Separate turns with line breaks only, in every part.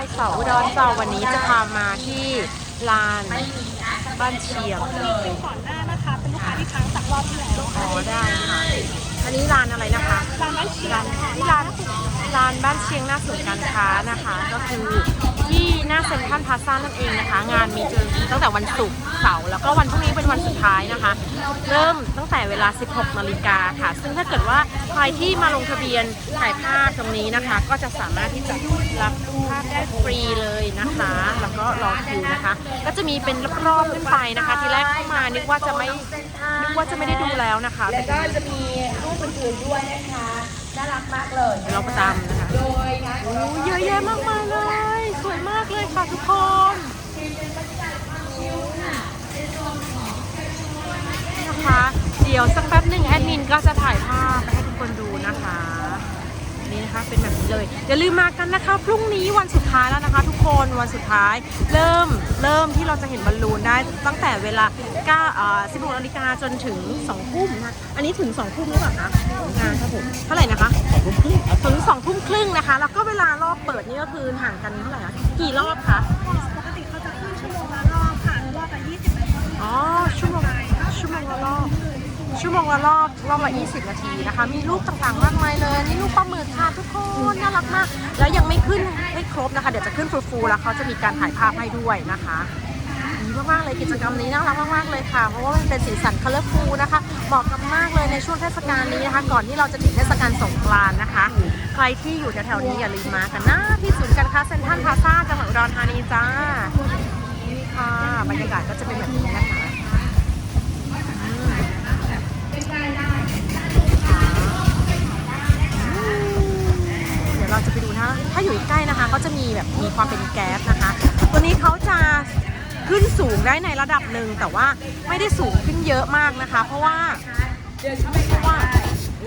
ายเสาอุดรเจ้าวันนี้จะพามาที่ลานบ้านเชียง
คิวก่อนหน้านะคะเป็นลูกค้าที่ค้างจากรอบที่แล้ว
อ๋อได้ค่ะอันนี้ลานอะไรนะคะ
ร้านบ้านเชียง
ที่ร้าน ร้านบ้านเชียงหน้าศูนย์การค้านะคะ ก็คือที่หน้าเซ็นทรัลพลาซ่านั่นเองนะคะ งานมีจนตั้งแต่วันศุกร์เสาร์แล้วก็วันพรุ่งนี้เป็นวันสุดท้ายนะคะ เริ่มตั้งแต่เวลา 16 นาฬิกาค่ะ ซึ่งถ้าเกิดว่าใครที่มาลงทะเบียนถ่ายภาพตรงนี้นะคะ ก็จะสามารถที่จะรับภาพได้ฟรีเลยนะคะ แล้วก็รอคิวนะคะ ก็จะมีเป็นรอบๆขึ้นไปนะคะ ทีแรกเข้ามานึกว่าจะไม่นึกว่าจะไม่ได้ดูแล้วนะคะ
แล้วก็จะมีรูปอื่นๆด้วยนะคะ น่ารักมากเลย
เราประจำนะคะ
โดยนะ
โอ้เยอะแยะมากมายเลย สวยมากเลยค่ะทุกคนนะคะ เดี๋ยวสักแป๊บหนึ่งแอดมินก็จะถ่ายภาพไปให้ทุกคนดูนะคะ นี่นะคะ เป็นแบบนี้เลย อย่าลืมมากันนะคะ พรุ่งนี้วันสุดท้ายแล้วนะคะ ทุกคนวันสุดท้าย เริ่มเริ่มที่เราจะเห็นบอลลูนได้ตั้งแต่เวลา9อ่า16นาฬิกาจนถึง2ทุ่มนะอันนี้ถึง2ทุ่มหรือเปล่าคะงานครับผมเท่าไหร่นะคะถึง2ทุ่มครึ่งนะคะ แล้วก็เวลารอบเปิดนี่ก็คือห่างกันเท่าไหร่คะกี่รอบคะ
ปกติเขาจะขึ้นชั่วโมงละรอบค่ะรอบละ20นาที
อ๋อชั่วโมงชั่วโมงละรอบชั่วโมงละรอบรอบละ20 นาทีนะคะ มีรูปต่างๆ มากมายเลย นี่รูปปลาหมึกค่ะทุกคนน่ารักมาก แล้วยังไม่ขึ้นให้ครบนะคะ เดี๋ยวจะขึ้นฟูๆแล้วเขาจะมีการถ่ายภาพให้ด้วยนะคะดีมากๆเลยกิจกรรมนี้น่ารักมากๆเลยค่ะ เพราะว่ามันเป็นสีสันคัลเลอร์ฟูนะคะเหมาะกับมากเลยในช่วงเทศกาลนี้นะคะ ก่อนที่เราจะถึงเทศกาลสงกรานต์นะคะ ใครที่อยู่แถวๆนี้อย่าลืมมากันนะที่ศูนย์การค้าเซ็นทรัลพลาซ่าจังหวัดอุดรธานีจ้านี่ค่ะบรรยากาศก็จะเป็นแบบนี้นะคะ เราจะไปดูนะ ถ้าอยู่ใกล้นะคะ ก็จะมีแบบมีความเป็นแก๊สนะคะ ตัวนี้เขาจะขึ้นสูงได้ในระดับหนึ่งแต่ว่าไม่ได้สูงขึ้นเยอะมากนะคะ เพราะว่าเพราะว่า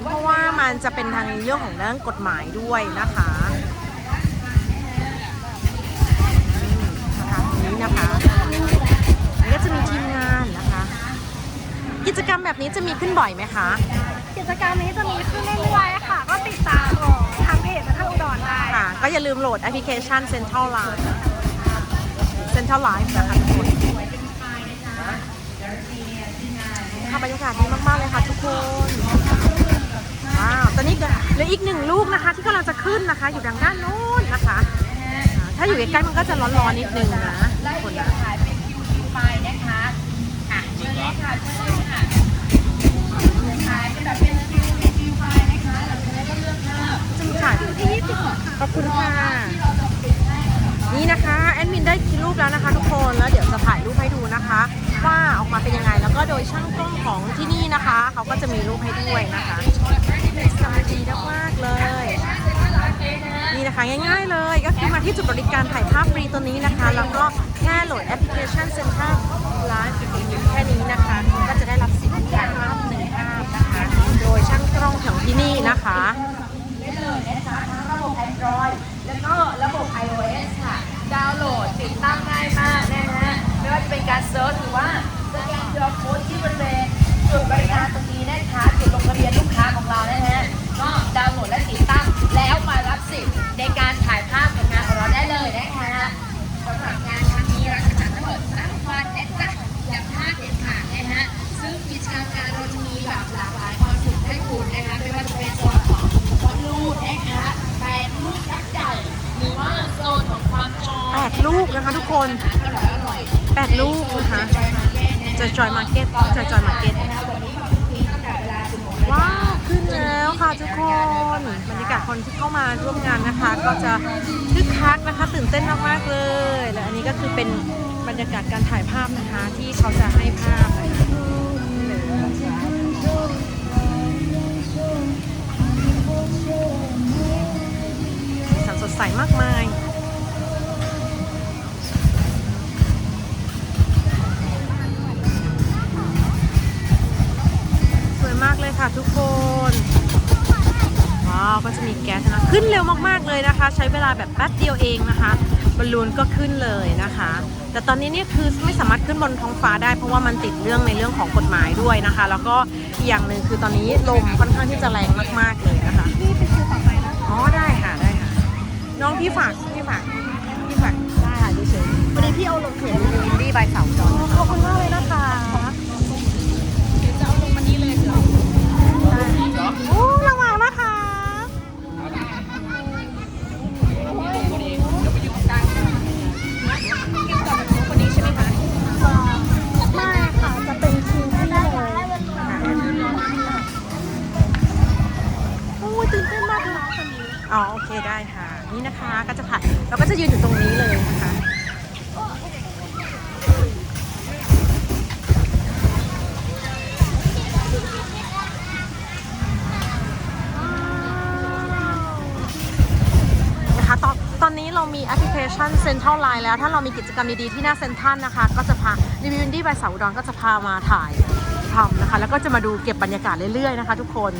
เพราะว่ามันจะเป็นทางเรื่องของเรื่องกฎหมายด้วยนะคะอืมนะคะนี้นะคะนี่ก็จะมีทีมงานนะคะ กิจกรรมแบบนี้จะมีขึ้นบ่อยไหมคะ
กิจกรรมนี้จะมีขึ้นเรื่อยๆค่ะ ก็ติดตาม
ก็อย่าลืมโหลดแอปพลิเคชัน Central Live Central Live นะคะทุกคนค่ะบรรยากาศดีมาก ๆ เลยค่ะทุกคนว้าวตอนนี้เหลืออีกหนึ่งลูกนะคะ ที่กำลังจะขึ้นนะคะ อยู่ทางด้านโน้นนะคะ ถ้าอยู่ใกล้ๆมันก็จะร้อนๆนิดนึงนะคนนะ
ถ่ายเป็นคิวคิวไปนะคะอะเชิญเลยค่ะเชิญเลยค่ะถ่ายเป็นแบบเป็น จะได้ก็เลือกภาพ
จะมีถ่ายขอบคุณค่ะ นี่นะคะแอดมินได้คิดรูปแล้วนะคะ ทุกคนแล้วเดี๋ยวจะถ่ายรูปให้ดูนะคะ ว่าออกมาเป็นยังไงแล้วก็โดยช่างกล้องของที่นี่นะคะ เขาก็จะมีรูปให้ด้วยนะคะทำดีมากๆเลย นี่นะคะง่ายๆเลยก็คือมาที่จุดบริการถ่ายภาพฟรีตัวนี้นะคะ แล้วก็แค่โหลดแอปพลิเคชัน Central Live แค่นี้นะคะ ที่นี่นะคะ
ได้เลยนะคะทั้งระบบ Android แล้วก็ระบบ iOS ค่ะ ดาวน์โหลดติดตั้งง่ายมากนะฮะ ไม่ว่าจะเป็นการเซิร์ชหรือว่าสแกน QR Code ที่บริเวณจุดบริการตรงนี้นะคะ คนแปดลูกนะคะ จะจอยมาร์เก็ตจะจอย
มาร์เก็ต
ว้าสิบโมง
ว้าวขึ้นแล้วค่ะทุกคนบรรยากาศคนที่เข้ามาร่วมงานนะคะ ก็จะคึกคักนะคะ ตื่นเต้นมากๆเลย และอันนี้ก็คือเป็นบรรยากาศการถ่ายภาพนะคะ ที่เขาจะให้ภาพนะคะ เลยค่ะทุกคน ว้าว ก็จะมีแก๊สนะ ขึ้นเร็วมากๆเลยนะคะ ใช้เวลาแบบแป๊บเดียวเองนะคะ บอลลูนก็ขึ้นเลยนะคะ แต่ตอนนี้เนี่ยคือไม่สามารถขึ้นบนท้องฟ้าได้ เพราะว่ามันติดเรื่องในเรื่องของกฎหมายด้วยนะคะ แล้วก็อีกอย่างหนึ่งคือตอนนี้ลมค่อนข้างที่จะแรงมากๆเลยนะคะ
นี่เป็นคิวต่อไปนะ
อ๋อได้ค่ะได้ค่ะ น้องพี่ฝากพี่ฝากวันนี้พี่เอาลงเพจรีวิวดีบายสาวจอนขอบคุณมากเลย ตื่นเต้นมากเลยคนนี้อ๋อโอเคได้ค่ะ นี่นะคะก็จะถ่ายเราก็จะยืนอยู่ตรงนี้เลยนะคะนะคะตอนตอนนี้เรามีแอปพลิเคชัน Central Line แล้ว ถ้าเรามีกิจกรรมดีๆที่หน้าเซ็นทรัลนะคะ ก็จะพารีวิวดี้บายสาวอุดรก็จะพามาถ่ายทำนะคะ แล้วก็จะมาดูเก็บบรรยากาศเรื่อยๆนะคะ ทุกคน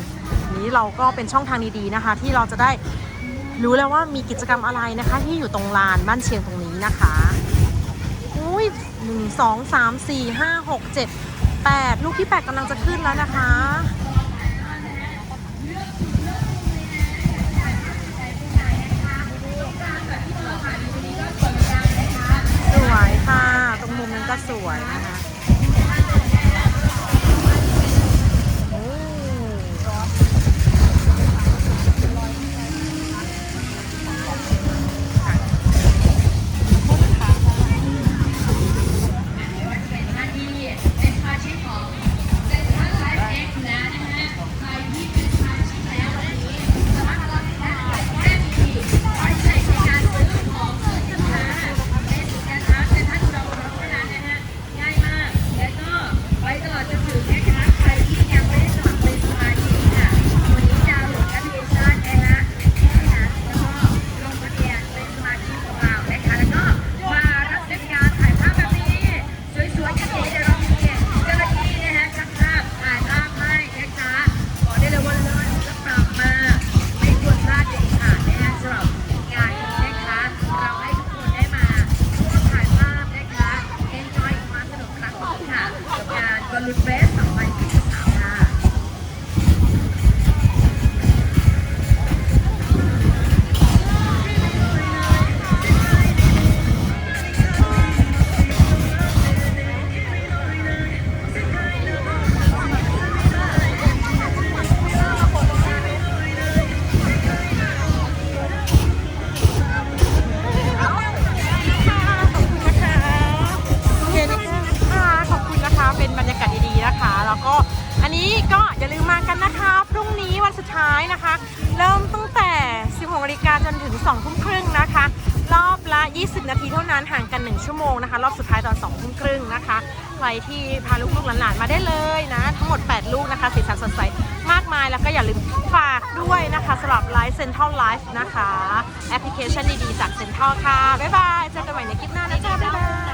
นี้เราก็เป็นช่องทางดีๆนะคะ ที่เราจะได้รู้แล้วว่ามีกิจกรรมอะไรนะคะ ที่อยู่ตรงลานบ้านเชียงตรงนี้นะคะอุ้ยหนึ่งสองสามสี่ห้าหกเจ็ดแปดลูกที่แปดกำลังจะขึ้นแล้วนะคะสวยค่ะ ตรงมุมนั้นก็สวยนะคะ นี้ก็อย่าลืมมากันนะคะ พรุ่งนี้วันสุดท้ายนะคะ เริ่มตั้งแต่ 16นาฬิกาจนถึง2ทุ่มครึ่งนะคะ รอบละ 20 นาทีเท่านั้นห่างกัน 1 ชั่วโมงนะคะ รอบสุดท้ายตอน2ทุ่มครึ่งนะคะใครที่พาลูกๆหลานๆมาได้เลยนะ ทั้งหมด 8 ลูกนะคะ สีสันสดใสมากมายแล้วก็อย่าลืมฝากด้วยนะคะสำหรับไลฟ์เซ็นทรัลไลฟ์นะคะ แอปพลิเคชันดีๆจากเซ็นทรัลค่ะ บ๊ายบาย เจอกันใหม่ในคลิปหน้านะจ๊ะบ๊ายบาย